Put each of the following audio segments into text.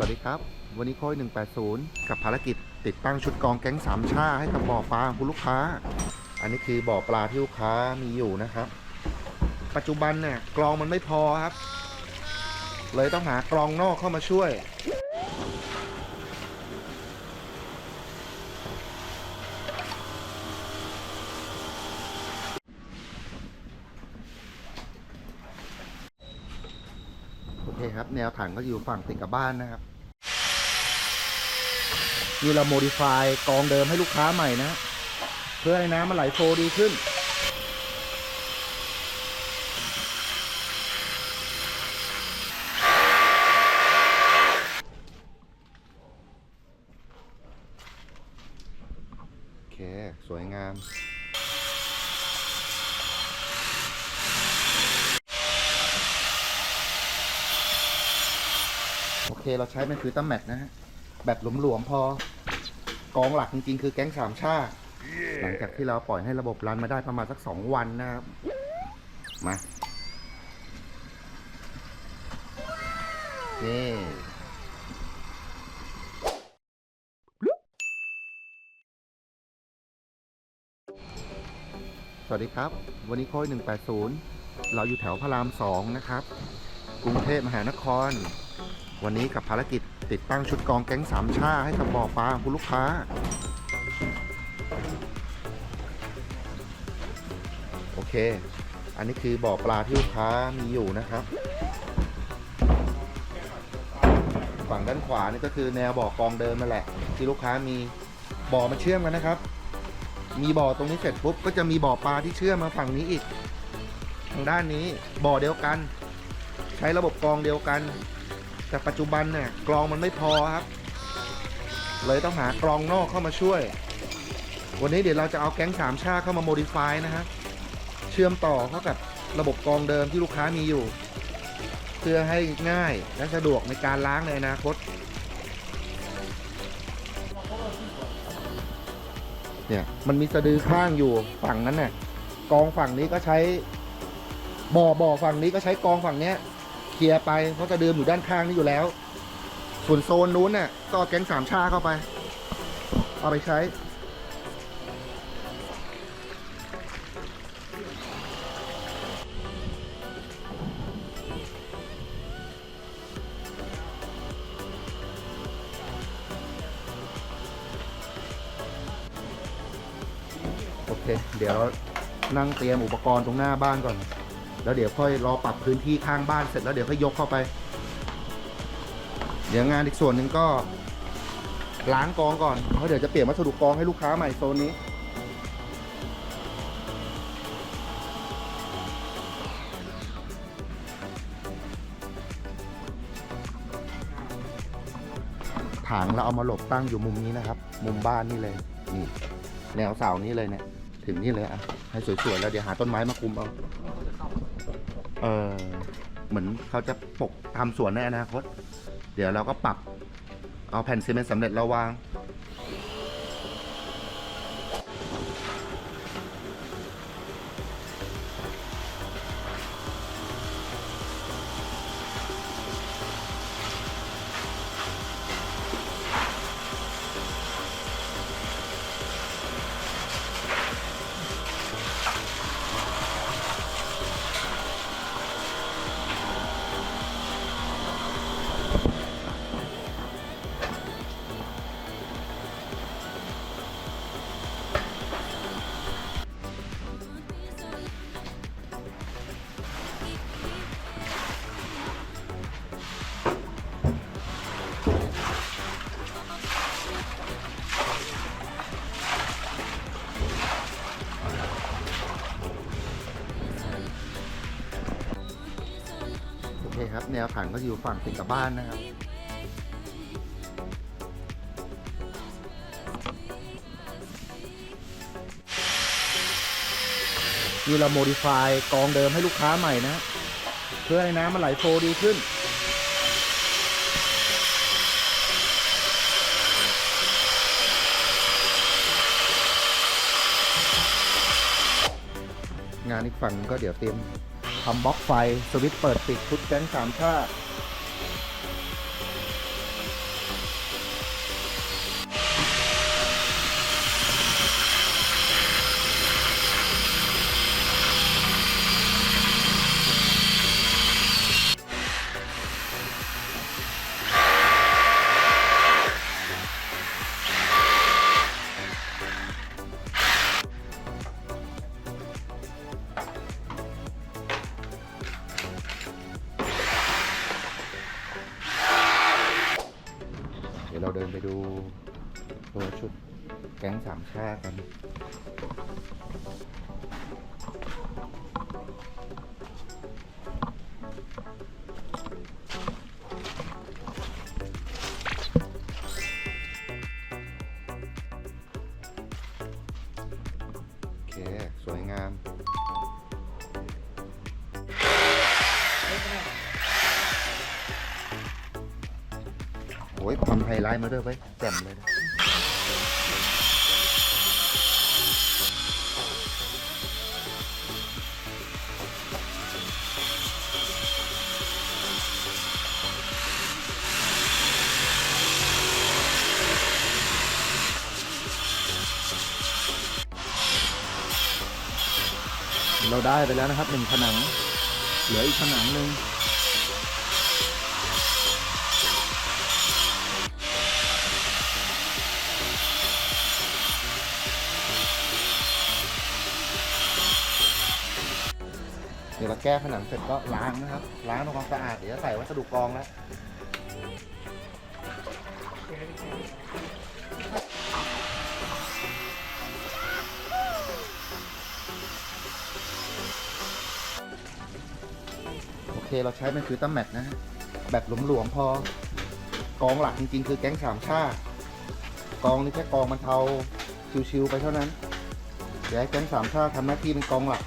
สวัสดีครับ วันนี้โค้ย180 กับภารกิจติดตั้งชุดกรองแก๊งสามชาให้กับบ่อปลาคุณลูกค้า อันนี้คือบ่อปลาที่ลูกค้ามีอยู่นะครับ ปัจจุบันเนี่ยกรองมันไม่พอครับ เลยต้องหากรองนอกเข้ามาช่วย ครับ แนวถังก็อยู่ฝั่งติดกับบ้านนะครับนี่เราโมดิฟายกองเดิมให้ลูกค้าใหม่นะ เพื่อให้น้ำมันไหลโฟร์ดีขึ้น โอเค สวยงาม เคเราใช้เป็นฟิลเตอร์แมทนะฮะ แบบหลวมๆพอ กองหลักจริงๆ คือแก๊งสามชาติ หลังจากที่เราปล่อยให้ระบบรันมาได้ประมาณสักสองวันนะครับ มา นี่สวัสดีครับ วันนี้โค้ย180 เราอยู่แถวพระราม 2 นะครับ กรุงเทพมหานคร วันนี้กับภารกิจติดตั้งชุดกองแก๊งสามชาให้กับบ่อปลาของคุณลูกค้า โอเค อันนี้คือบ่อปลาที่ลูกค้ามีอยู่นะครับ ฝั่งด้านขวานี่ก็คือแนวบ่อกองเดิมนั่นแหละ ที่ลูกค้ามีบ่อมาเชื่อมกันนะครับ มีบ่อตรงนี้เสร็จปุ๊บก็จะมีบ่อปลาที่เชื่อมมาฝั่งนี้อีก ทางด้านนี้บ่อเดียวกัน ใช้ระบบกองเดียวกัน แต่ปัจจุบันเนี่ยกรองมันไม่พอครับ เลยต้องหากรองนอกเข้ามาช่วย วันนี้เดี๋ยวเราจะเอาแก๊งสามชาเข้ามาโมดิฟายนะฮะเชื่อมต่อเข้ากับระบบกรองเดิมที่ลูกค้ามีอยู่ เพื่อให้ง่ายและสะดวกในการล้างในอนาคตเนี่ยมันมีสะดือข้างอยู่ฝั่งนั้นน่ะกองฝั่งนี้ก็ใช้บ่อบ่อฝั่งนี้ก็ใช้กองฝั่งเนี้ย เคลียร์ไปเพราะจะเดิมอยู่ด้านข้างนี่อยู่แล้ว ส่วนโซนนู้นน่ะก็แก๊งสามชาเข้าไป เอาไปใช้ โอเค เดี๋ยวนั่งเตรียมอุปกรณ์ตรงหน้าบ้านก่อน แล้วเดี๋ยวค่อยรอปรับพื้นที่ข้างบ้านเสร็จแล้วเดี๋ยวค่อยยกเข้าไป เดี๋ยวงานอีกส่วนหนึ่งก็ ล้างกองก่อนเพราะเดี๋ยวจะเปลี่ยนวัสดุกองให้ลูกค้าใหม่โซนนี้ถังเราเอามาหลบตั้งอยู่มุมนี้นะครับ มุมบ้านนี่เลย นี่แนวเสานี้เลยเนี่ย ถึงนี่เลยอะ ให้สวยๆแล้วเดี๋ยวหาต้นไม้มาคุมเอา เออเหมือนเขาจะปกทำสวนในอนาคต เดี๋ยวเราก็ปรับเอาแผ่นซีเมนต์สำเร็จเราวาง นวถังก็อยู่ฝั่งติดกับบ้านนะครับ นี่เราโมดิฟายกองเดิมให้ลูกค้าใหม่นะ เพื่อให้น้ำมันไหลโฟลว์ดีขึ้นงานอีกฝั่งก็เดี๋ยวเตรียม ทำบล็อกไฟ สวิตช์เปิดปิดชุดแก๊งสามชาติามชากันโอเคสวยงามโอ้ยทำไฮไลท์มาด้วยไว้แจ่มเลยนะ เราได้ไปแล้วนะครับหนึ่งผนัง เหลืออีกผนังหนึ่งเดี๋ยวเราแก้ผนังเสร็จก็ล้างนะครับ ล้างทำความสะอาด เดี๋ยวใส่วัสดุกรองแล้ว เคเราใช้มันคือตั้มแมทนะฮะแบบหลวมๆพอกองหลักจริงๆ คือแก๊งสามชาติกองนี้แค่กองมันเทาชิวๆไปเท่านั้นเดี๋ยวให้แก๊งสามชาติทำหน้าที่เป็นกองหลัก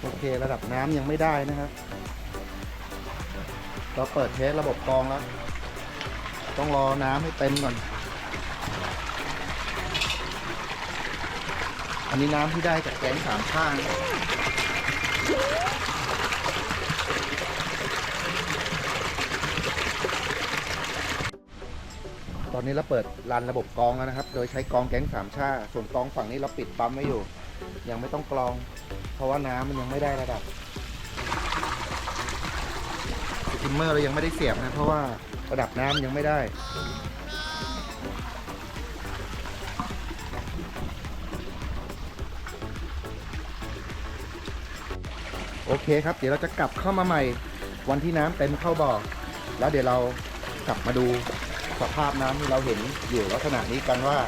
โอเคระดับน้ำยังไม่ได้นะครับ เราเปิดเทสระบบกรองแล้ว ต้องรอน้ำให้เต็มก่อน อันนี้น้ำที่ได้จากแก๊งสามข้างตอนนี้เราเปิดรันระบบกรองแล้วนะครับ โดยใช้กรองแก๊งสามชา ส่วนกองฝั่งนี้เราปิดปั๊มไว้อยู่ ยังไม่ต้องกรอง เพราะว่าน้ำมันยังไม่ได้ระดับสกิ มเมอร์เรายังไม่ได้เสียบนะ เพราะว่าระดับน้ำยังไม่ได้ โอเคครับ เดี๋ยวเราจะกลับเข้ามาใหม่ วันที่น้ำเต็มเข้าบ่อ แล้วเดี๋ยวเรากลับมาดูสภาพน้ำที่เราเห็นอยู่ลักษณะนี้กันว่า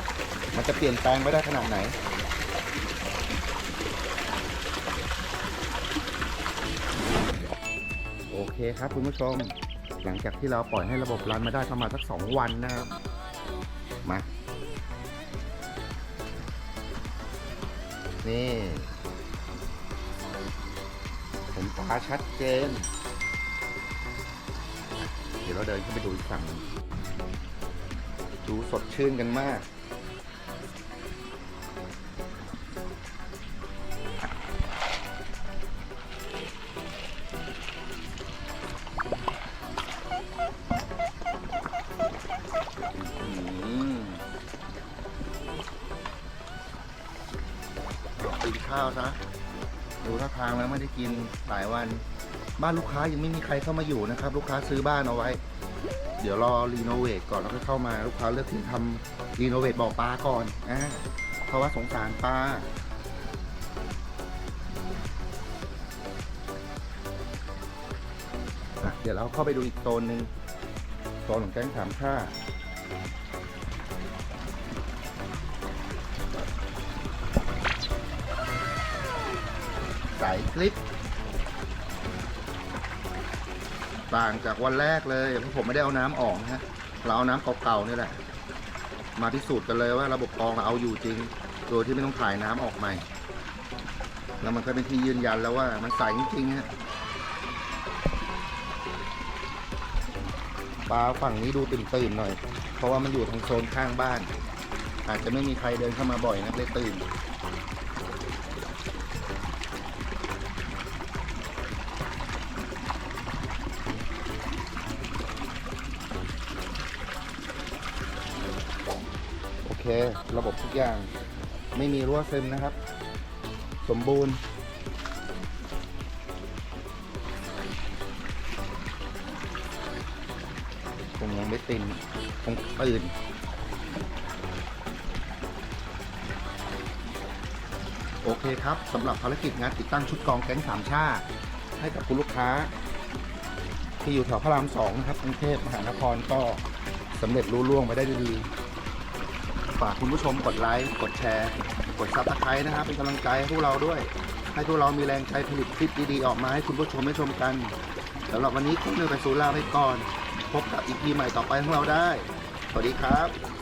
มันจะเปลี่ยนแปลงไปได้ขนาดไหน คครับคุณผู้ชม หลังจากที่เราปล่อยให้ระบบรันมาได้ประมาณสักสองวันนะครับ มา นี่เห็นฟ้าชัดเจน เดี๋ยวเราเดินขึ้นไปดูอีกฝั่งดูสดชื่นกันมากาวซะดูท่าทางแล้วไม่ได้กินหลายวัน บ้านลูกค้ายังไม่มีใครเข้ามาอยู่นะครับ ลูกค้าซื้อบ้านเอาไว้ เดี๋ยวรอรีโนเวทก่อนแล้วก็เข้ามาลูกค้าเลือกถึงทำรีโนเวทบ่อปลาก่อนอ่าเพราะว่าสงสารปลาเดี๋ยวเราเข้าไปดูอีกโซนหนึ่งโซนของแก๊งสามชา สายคลิป ต่างจากวันแรกเลยเพราะผมไม่ได้เอาน้ำออกนะฮะเราเอาน้ำเก่าๆนี่แหละ มาพิสูจน์กันเลยว่าระบบกรองเราเอาอยู่จริง โดยที่ไม่ต้องถ่ายน้ำออกใหม่ แล้วมันก็เป็นที่ยืนยันแล้วว่ามันใสจริงๆฮะปลาฝั่งนี้ดูตื่นๆหน่อย เพราะว่ามันอยู่ทางโซนข้างบ้าน อาจจะไม่มีใครเดินเข้ามาบ่อยนะเลยตื่น เค ระบบทุกอย่าง ไม่มีรั่วซึมนะครับ สมบูรณ์ คงยังไม่ติ่นคงตื่นโอเคครับสำหรับภารกิจงานติดตั้งชุดกองแก๊งสามชาให้กับคุณลูกค้า ที่อยู่แถวพระรามสองนะครับกรุงเทพมหานครก็สำเร็จรุ่ล่วงไปได้ดี ฝากคุณผู้ชมกดไลค์กดแชร์ กดซับสไครต์นะครับเป็นกำลังใจให้พวกเราด้วย ให้พวกเรามีแรงใจผลิตคลิปดีๆออกมาให้คุณผู้ชมได้ชมกันสำหรับวันนี้คุณเนยไปสู่ลาไปก่อน พบกับอีพีใหม่ต่อไปของเราได้ สวัสดีครับ